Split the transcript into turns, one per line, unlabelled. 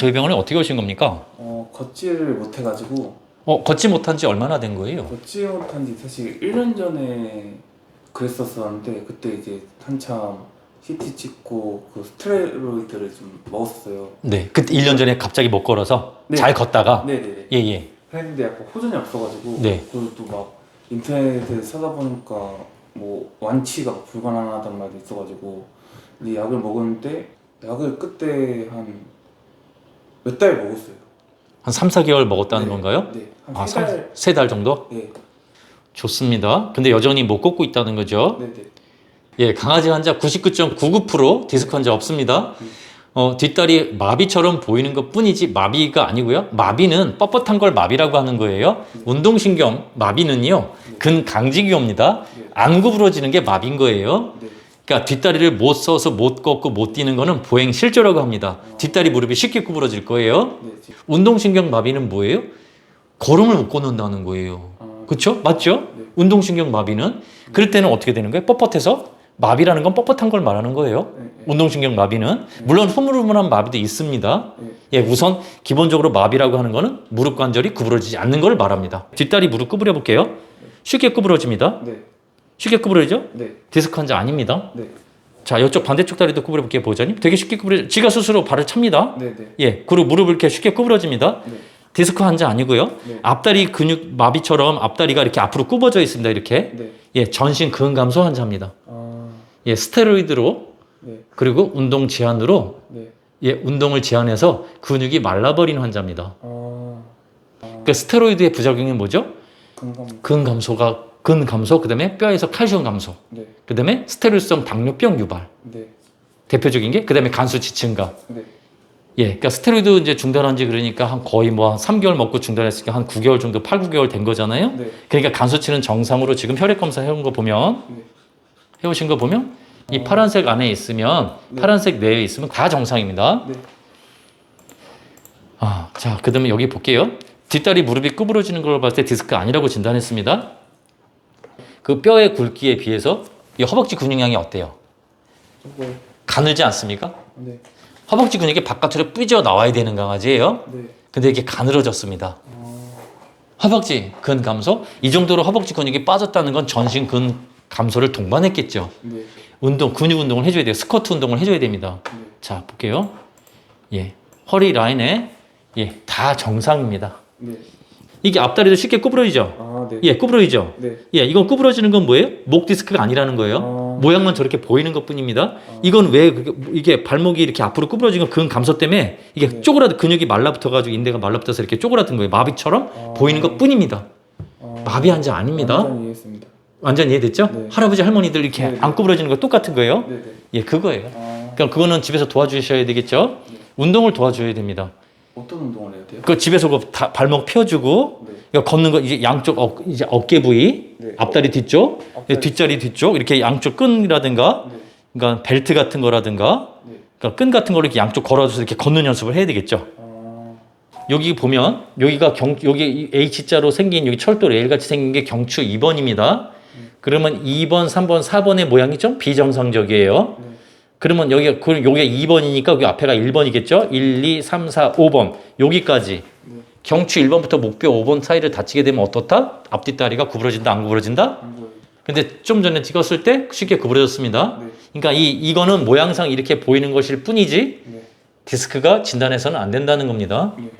저희 병원에 어떻게 오신 겁니까?
어, 걷지를 못해가지고
어, 걷지 못한 지 얼마나 된 거예요?
걷지 못한 지 사실 1년 전에 그랬었었는데 그때 이제 한참 CT 찍고 그 스테로이드를 좀 먹었어요.
네. 그때 1년 전에 갑자기 못 걸어서
네.
잘 걷다가
네네네.
예, 예.
했는데 약간 호전이 없어가지고
네.
그리고 또 막 인터넷에 찾아보니까 뭐 완치가 불가능하단 말도 있어가지고 이 약을 먹었는데 약을 그때 한 몇 달 먹었어요.
한 3, 4개월 먹었다는
네.
건가요?
네,
아,
한세 달.
세달 정도?
네,
좋습니다. 근데 여전히 못 걷고 있다는 거죠.
네, 네.
예, 강아지 환자 99.99% 디스크 환자 없습니다. 어, 뒷다리 마비처럼 보이는 것 뿐이지 마비가 아니고요. 마비는 뻣뻣한 걸 마비라고 하는 거예요. 운동신경 마비는요, 근강직이옵니다. 안 구 부러지는 게 마비인 거예요.
네.
그러니까 뒷다리를 못 써서 못 걷고 못 뛰는 거는 보행 실조라고 합니다. 뒷다리 무릎이 쉽게 구부러질 거예요.
네.
운동신경 마비는 뭐예요? 걸음을 못 걷는다는 거예요.
아,
그렇죠? 맞죠?
네.
운동신경 마비는 그럴 때는 어떻게 되는 거예요? 뻣뻣해서 마비라는 건 뻣뻣한 걸 말하는 거예요.
네, 네.
운동신경 마비는 물론 흐물흐물한 마비도 있습니다.
네.
예, 우선 기본적으로 마비라고 하는 거는 무릎 관절이 구부러지지 않는 걸 말합니다. 뒷다리 무릎 구부려 볼게요. 쉽게 구부러집니다.
네,
쉽게 구부러지죠?
네,
디스크 환자 아닙니다.
네,
자, 이쪽 반대쪽 다리도 구부려 볼게요, 보호자님. 되게 쉽게 구부러. 지가 스스로 발을 찹니다.
네, 네,
예, 그리고 무릎을 이렇게 쉽게 구부러집니다.
네.
디스크 환자 아니고요.
네.
앞다리 근육 마비처럼 앞다리가 이렇게 앞으로 굽어져 있습니다. 이렇게.
네.
예, 전신 근감소 환자입니다.
아,
예, 스테로이드로
네,
그리고 운동 제한으로
네.
예, 운동을 제한해서 근육이 말라버린 환자입니다.
아,
그 스테로이드의 부작용이 뭐죠?
건강.
근 감소가 근 감소, 그다음에 뼈에서 칼슘 감소,
네,
그다음에 스테로이드성 당뇨병 유발.
네,
대표적인 게 그다음에 간수 지층가.
네.
예, 그러니까 스테로이드 이제 중단한 지 그러니까 한 거의 뭐 한 3개월 먹고 중단했으니까 한 9개월 정도, 8, 9개월 된 거잖아요.
네.
그러니까 간수치는 정상으로 지금 혈액 검사 해온 거 보면
네.
해오신 거 보면 이 파란색 안에 있으면
네.
파란색 내에 있으면 다 정상입니다.
네.
아, 자, 그다음에 여기 볼게요. 뒷다리 무릎이 구부러지는 걸 봤을 때 디스크 아니라고 진단했습니다. 그 뼈의 굵기에 비해서 이 허벅지 근육량이 어때요?
저거.
가늘지 않습니까?
네,
허벅지 근육이 바깥으로 삐져 나와야 되는 강아지예요.
네.
근데 이게 가늘어졌습니다. 허벅지 근 감소 이 정도로 허벅지 근육이 빠졌다는 건 전신 근 감소를 동반했겠죠.
네,
운동 근육 운동을 해줘야 돼요. 스쿼트 운동을 해줘야 됩니다.
네.
자 볼게요. 예 허리 라인에 예다 정상입니다.
네.
이게 앞다리도 쉽게 구부러지죠.
아, 네.
예 구부러지죠.
네.
예 이건 구부러지는 건 뭐예요? 목 디스크가 아니라는 거예요.
아.
모양만 저렇게 보이는 것뿐입니다. 이건 왜 그게- 이게 발목이 이렇게 앞으로 구부러진 건 근 감소 때문에 이게
네.
쪼그라든 근육이 말라붙어가지고 인대가 말라붙어서 이렇게 쪼그라든 거예요. 마비처럼
아.
보이는 것뿐입니다.
아,
마비 환자 아닙니다.
완전 이해했습니다.
완전 이해됐죠?
네.
할아버지 할머니들 이렇게
네, 네.
안 구부러지는 거 똑같은 거예요.
네, 네.
예, 그거예요.
아,
그러니까 그거는 집에서 도와주셔야 되겠죠.
네.
운동을 도와줘야 됩니다.
어떤 운동을 해야 돼요?
그 집에서 그 다- 발목 펴주고
네.
이거 걷는 거 이제 양쪽 어, 이제 어깨 부위,
네.
앞다리 뒤쪽,
앞다리
뒷자리 뒤쪽 이렇게 양쪽 끈이라든가
네.
그러니까 벨트 같은 거라든가
네.
그러니까 끈 같은 거를 이렇게 양쪽 걸어줘서 이렇게 걷는 연습을 해야 되겠죠.
아,
여기 보면 여기가 경 여기 이 H자로 생긴 여기 철도 레일 같이 생긴 게 경추 2번입니다. 그러면 2번, 3번, 4번의 모양이 좀 비정상적이에요.
네.
그러면 여기가 그 여기가 2번이니까 여기 앞에가 1번이겠죠? 1, 2, 3, 4, 5번 여기까지
네.
경추 1번부터 목뼈 5번 사이를 다치게 되면 어떻다? 앞뒷다리가 구부러진다, 안 구부러진다?
안 보여요.
근데 좀 전에 찍었을 때 쉽게 구부러졌습니다.
네.
그러니까 이 이거는 모양상 이렇게 보이는 것일 뿐이지
네.
디스크가 진단해서는 안 된다는 겁니다.
네.